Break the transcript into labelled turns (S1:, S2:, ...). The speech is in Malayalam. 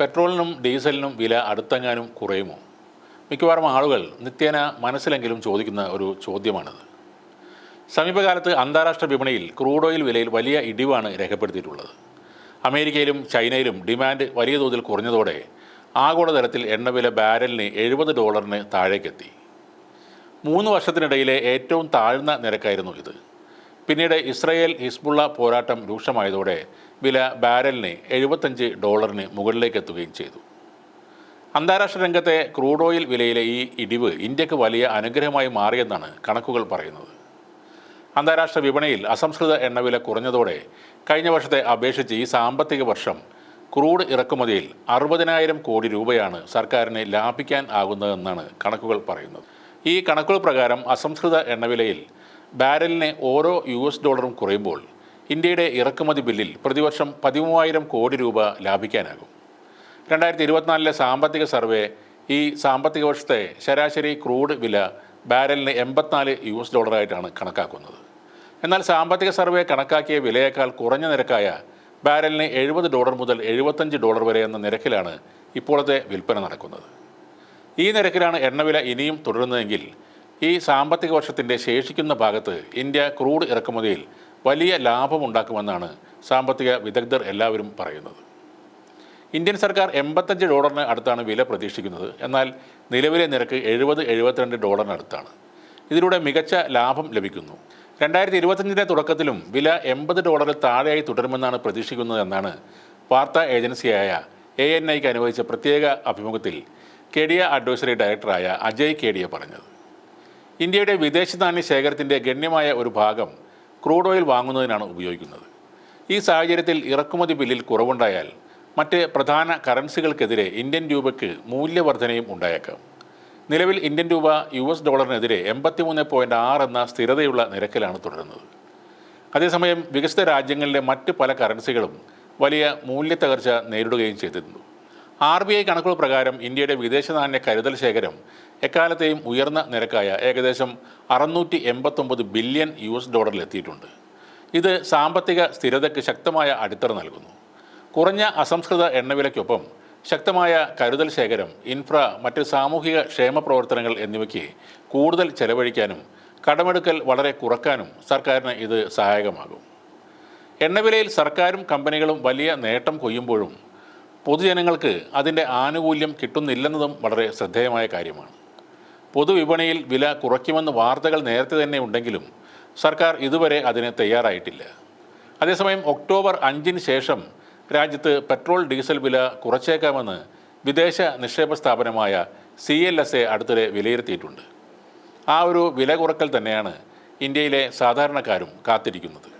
S1: പെട്രോളിനും ഡീസലിനും വില അടുത്തെങ്ങാനും കുറയുമോ? മിക്കവാറും ആളുകൾ നിത്യേന മനസ്സിലെങ്കിലും ചോദിക്കുന്ന ഒരു ചോദ്യമാണിത്. സമീപകാലത്ത് അന്താരാഷ്ട്ര വിപണിയിൽ ക്രൂഡ് ഓയിൽ വിലയിൽ വലിയ ഇടിവാണ് രേഖപ്പെടുത്തിയിട്ടുള്ളത്. അമേരിക്കയിലും ചൈനയിലും ഡിമാൻഡ് വലിയ തോതിൽ കുറഞ്ഞതോടെ ആഗോളതലത്തിൽ എണ്ണവില ബാരലിന് എഴുപത് ഡോളറിന് താഴേക്കെത്തി. മൂന്ന് വർഷത്തിനിടയിലെ ഏറ്റവും താഴ്ന്ന നിരക്കായിരുന്നു ഇത്. പിന്നീട് ഇസ്രയേൽ ഹിസ്ബുള്ള പോരാട്ടം രൂക്ഷമായതോടെ വില ബാരലിന് എഴുപത്തഞ്ച് ഡോളറിന് മുകളിലേക്ക് എത്തുകയും ചെയ്തു. അന്താരാഷ്ട്ര രംഗത്തെ ക്രൂഡ് ഓയിൽ വിലയിലെ ഈ ഇടിവ് ഇന്ത്യയ്ക്ക് വലിയ അനുഗ്രഹമായി മാറിയെന്നാണ് കണക്കുകൾ പറയുന്നത്. അന്താരാഷ്ട്ര വിപണിയിൽ അസംസ്കൃത എണ്ണവില കുറഞ്ഞതോടെ കഴിഞ്ഞ വർഷത്തെ അപേക്ഷിച്ച് ഈ സാമ്പത്തിക വർഷം ക്രൂഡ് ഇറക്കുമതിയിൽ അറുപതിനായിരം കോടി രൂപയാണ് സർക്കാരിനെ ലാഭിക്കാൻ ആകുന്നതെന്നാണ് കണക്കുകൾ പറയുന്നത്. ഈ കണക്കുകൾ പ്രകാരം അസംസ്കൃത എണ്ണവിലയിൽ ബാരലിന് ഓരോ യു എസ് ഡോളറും കുറയുമ്പോൾ ഇന്ത്യയുടെ ഇറക്കുമതി ബില്ലിൽ പ്രതിവർഷം പതിമൂവായിരം കോടി രൂപ ലാഭിക്കാനാകും. രണ്ടായിരത്തി ഇരുപത്തിനാലിലെ സാമ്പത്തിക സർവേ ഈ സാമ്പത്തിക വർഷത്തെ ശരാശരി ക്രൂഡ് വില ബാരലിന് എൺപത്തിനാല് യു എസ് ഡോളറായിട്ടാണ് കണക്കാക്കുന്നത്. എന്നാൽ സാമ്പത്തിക സർവേ കണക്കാക്കിയ വിലയേക്കാൾ കുറഞ്ഞ നിരക്കായ ബാരലിന് എഴുപത് ഡോളർ മുതൽ എഴുപത്തഞ്ച് ഡോളർ വരെ എന്ന നിരക്കിലാണ് ഇപ്പോഴത്തെ വിൽപ്പന നടക്കുന്നത്. ഈ നിരക്കിലാണ് എണ്ണവില ഇനിയും തുടരുന്നതെങ്കിൽ ഈ സാമ്പത്തിക വർഷത്തിന്റെ ശേഷിക്കുന്ന ഭാഗത്ത് ഇന്ത്യ ക്രൂഡ് ഇറക്കുമതിയിൽ വലിയ ലാഭമുണ്ടാക്കുമെന്നാണ് സാമ്പത്തിക വിദഗ്ധർ എല്ലാവരും പറയുന്നത്. ഇന്ത്യൻ സർക്കാർ എൺപത്തഞ്ച് ഡോളറിന് അടുത്താണ് വില പ്രതീക്ഷിക്കുന്നത്. എന്നാൽ നിലവിലെ നിരക്ക് എഴുപത് എഴുപത്തിരണ്ട് ഡോളറിന് അടുത്താണ്. ഇതിലൂടെ മികച്ച ലാഭം ലഭിക്കുന്നു. രണ്ടായിരത്തി ഇരുപത്തഞ്ചിന്റെ തുടക്കത്തിലും വില എൺപത് ഡോളറിൽ താഴെയായി തുടരുമെന്നാണ് പ്രതീക്ഷിക്കുന്നതെന്നാണ് വാർത്താ ഏജൻസിയായ എ എൻ ഐക്ക് അനുവദിച്ച പ്രത്യേക അഭിമുഖത്തിൽ കെഡിയ അഡ്വൈസറി ഡയറക്ടറായ അജയ് കേഡിയ പറഞ്ഞത്. ഇന്ത്യയുടെ വിദേശ നാണ്യ ശേഖരത്തിന്റെ ഗണ്യമായ ഒരു ഭാഗം ക്രൂഡ് ഓയിൽ വാങ്ങുന്നതിനാണ് ഉപയോഗിക്കുന്നത്. ഈ സാഹചര്യത്തിൽ ഇറക്കുമതി ബില്ലിൽ കുറവുണ്ടായാൽ മറ്റ് പ്രധാന കറൻസികൾക്കെതിരെ ഇന്ത്യൻ രൂപയ്ക്ക് മൂല്യവർധനയും ഉണ്ടായേക്കാം. നിലവിൽ ഇന്ത്യൻ രൂപ യു എസ് ഡോളറിനെതിരെ എൺപത്തിമൂന്ന് പോയിന്റ് ആറ് എന്ന സ്ഥിരതയുള്ള നിരക്കിലാണ് തുടരുന്നത്. അതേസമയം വികസിത രാജ്യങ്ങളിലെ മറ്റ് പല കറൻസികളും വലിയ മൂല്യത്തകർച്ച നേരിടുകയും ചെയ്തിരുന്നു. ആർ ബി ഐ കണക്കുകൾ പ്രകാരം ഇന്ത്യയുടെ വിദേശ നാണ്യ കരുതൽ ശേഖരം എക്കാലത്തെയും ഉയർന്ന നിരക്കായ ഏകദേശം അറുന്നൂറ്റി എൺപത്തൊമ്പത് ബില്യൺ യു എസ് ഡോളറിലെത്തിയിട്ടുണ്ട് ഇത് സാമ്പത്തിക സ്ഥിരതയ്ക്ക് ശക്തമായ അടിത്തറ നൽകുന്നു. കുറഞ്ഞ അസംസ്കൃത എണ്ണവിലയ്ക്കൊപ്പം ശക്തമായ കരുതൽ ശേഖരം ഇൻഫ്ര മറ്റ് സാമൂഹിക ക്ഷേമ പ്രവർത്തനങ്ങൾ എന്നിവയ്ക്ക് കൂടുതൽ ചെലവഴിക്കാനും കടമെടുക്കൽ വളരെ കുറക്കാനും സർക്കാരിന് ഇത് സഹായകമാകും. എണ്ണവിലയിൽ സർക്കാരും കമ്പനികളും വലിയ നേട്ടം കൊയ്യുമ്പോഴും പൊതുജനങ്ങൾക്ക് അതിന്റെ ആനുകൂല്യം കിട്ടുന്നില്ലെന്നതും വളരെ ശ്രദ്ധേയമായ കാര്യമാണ്. പൊതുവിപണിയിൽ വില കുറയ്ക്കുമെന്ന് വാർത്തകൾ നേരത്തെ തന്നെ ഉണ്ടെങ്കിലും സർക്കാർ ഇതുവരെ അതിന് തയ്യാറായിട്ടില്ല. അതേസമയം ഒക്ടോബർ അഞ്ചിന് ശേഷം രാജ്യത്ത് പെട്രോൾ ഡീസൽ വില കുറച്ചേക്കാമെന്ന് വിദേശ നിക്ഷേപ സ്ഥാപനമായ സി എൽ എസ് എ അടുത്തിടെ വിലയിരുത്തിയിട്ടുണ്ട്. ആ ഒരു വില കുറക്കൽ തന്നെയാണ് ഇന്ത്യയിലെ സാധാരണക്കാരും കാത്തിരിക്കുന്നത്.